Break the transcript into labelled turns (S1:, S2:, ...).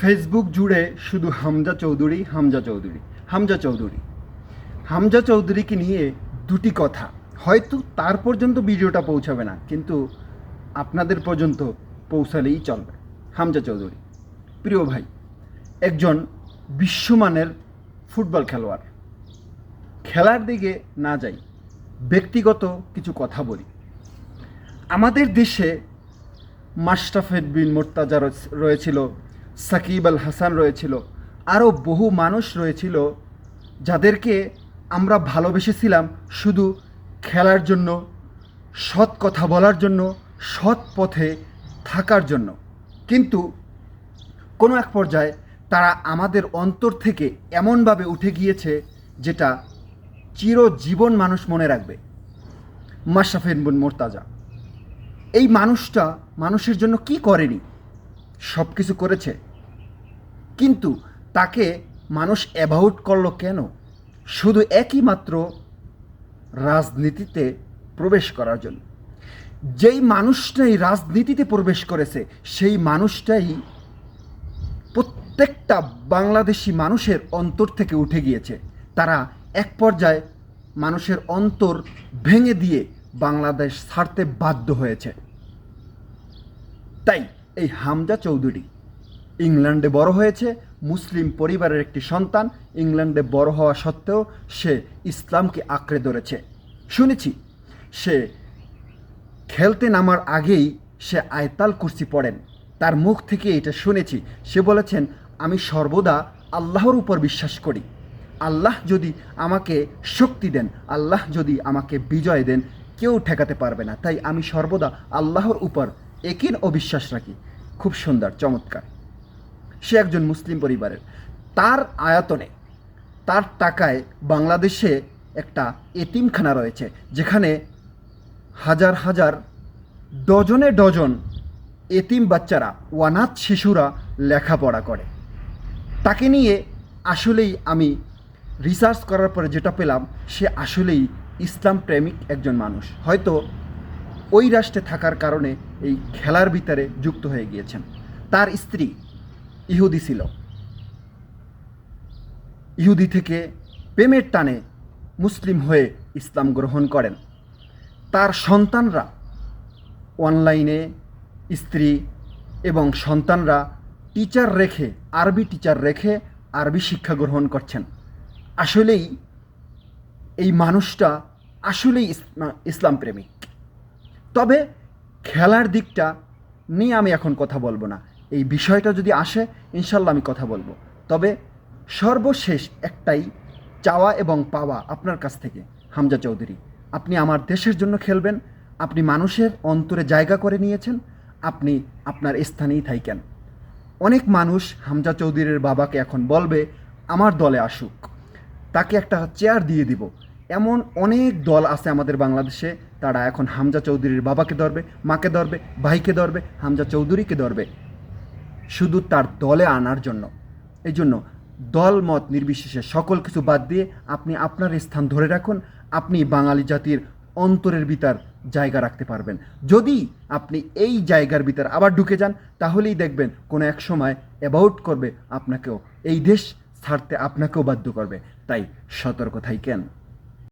S1: Facebook জুড়ে শুধু হামজা চৌধুরী হামজা চৌধুরী হামজা চৌধুরী। হামজা চৌধুরীকে নিয়ে দুটি কথা। হয়তো তার পর্যন্ত ভিডিওটা পৌঁছাবে না, কিন্তু আপনাদের পর্যন্ত পৌঁছালেই চলবে। হামজা চৌধুরী, প্রিয় ভাই, একজন বিশ্বমানের ফুটবল খেলোয়াড়। খেলার দিকে না যাই, ব্যক্তিগত কিছু কথা বলি। আমাদের দেশে মাস্টাফেদ বিন মোর্তাজা রয়েছে- রয়েছিল সাকিব আল হাসান রয়েছিল। আরও বহু মানুষ রয়েছিল যাদেরকে আমরা ভালোবেসেছিলাম শুধু খেলার জন্য, সৎ কথা বলার জন্য, সৎ পথে থাকার জন্য। কিন্তু কোনো এক পর্যায়ে তারা আমাদের অন্তর থেকে এমনভাবে উঠে গিয়েছে যেটা চিরজীবন মানুষ মনে রাখবে। মাশরাফিন বিন মোর্তাজা। এই মানুষটা মানুষের জন্য কি করেনি? সব কিছু করেছে। কিন্তু তাকে মানুষ অ্যাভাউট করল কেন? শুধু একই মাত্র রাজনীতিতে প্রবেশ করার জন্য। যেই মানুষটাই রাজনীতিতে প্রবেশ করেছে, সেই মানুষটাই প্রত্যেকটা বাংলাদেশি মানুষের অন্তর থেকে উঠে গিয়েছে। তারা এক পর্যায়ে মানুষের অন্তর ভেঙে দিয়ে বাংলাদেশ ছাড়তে বাধ্য হয়েছে। তাই এই হামজা চৌধুরী ইংল্যান্ডে বড় হয়েছে। মুসলিম পরিবারের একটি সন্তান ইংল্যান্ডে বড় হওয়া সত্ত্বেও সে ইসলামকে আঁকড়ে ধরেছে। শুনেছি, সে খেলতে নামার আগেই সে আয়তাল কুর্সি পড়েন। তার মুখ থেকে এটা শুনেছি। সে বলেছেন, আমি সর্বদা আল্লাহর উপর বিশ্বাস করি। আল্লাহ যদি আমাকে শক্তি দেন, আল্লাহ যদি আমাকে বিজয় দেন, কেউ ঠেকাতে পারবে না। তাই আমি সর্বদা আল্লাহর উপর একিন ও বিশ্বাস রাখি। খুব সুন্দর, চমৎকার। সে একজন মুসলিম পরিবারের। তার আয়তনে, তার টাকায় বাংলাদেশে একটা এতিমখানা রয়েছে, যেখানে হাজার হাজার, ডজনে ডজন এতিম বাচ্চারা ওয়ানাথ শিশুরা লেখাপড়া করে। তাকে নিয়ে আসলেই আমি রিসার্চ করার পরে যেটা পেলাম, সে আসলেই ইসলাম প্রেমিক একজন মানুষ। হয়তো ওই রাষ্ট্রে থাকার কারণে এই খেলার ভিতরে যুক্ত হয়ে গিয়েছেন। তার স্ত্রী ইহুদি ছিল। ইহুদি থেকে প্রেমের টানে মুসলিম হয়ে ইসলাম গ্রহণ করেন। তার সন্তানরা অনলাইনে স্ত্রী এবং সন্তানরা টিচার রেখে, আরবি টিচার রেখে আরবি শিক্ষা গ্রহণ করছেন। আসলেই এই মানুষটা আসলেই ইসলাম প্রেমিক তবে খেলার দিকটা নিয়ে আমি এখন কথা বলব না। এই বিষয়টা যদি আসে ইনশাল্লাহ আমি কথা বলব। তবে সর্বশেষ একটাই চাওয়া এবং পাওয়া আপনার কাছ থেকে, হামজা চৌধুরী। আপনি আমার দেশের জন্য খেলবেন, আপনি মানুষের অন্তরে জায়গা করে নিয়েছেন, আপনি আপনার স্থানেই থাইকেন। অনেক মানুষ হামজা চৌধুরীর বাবাকে এখন বলবে, আমার দলে আসুক। তাকে একটা চেয়ার দিয়ে দিব। এমন অনেক দল আছে আমাদের বাংলাদেশে, তারা এখন হামজা চৌধুরীর বাবাকে ধরবে, মাকে ধরবে, ভাইকে ধরবে, হামজা চৌধুরীকে ধরবে। শুধু তার দলে আনার জন্য। এই জন্য দল মত নির্বিশেষে সকল কিছু বাদ দিয়ে আপনি আপনার স্থান ধরে রাখুন। আপনি বাঙালি জাতির অন্তরের ভিতর জায়গা রাখতে পারবেন। যদি আপনি এই জায়গার ভিতর আবার ঢুকে যান, তাহলেই দেখবেন কোনো এক সময় অ্যাবাউট করবে আপনাকেও। এই দেশ ছাড়তে আপনাকেও বাধ্য করবে। তাই সতর্ক থাকেন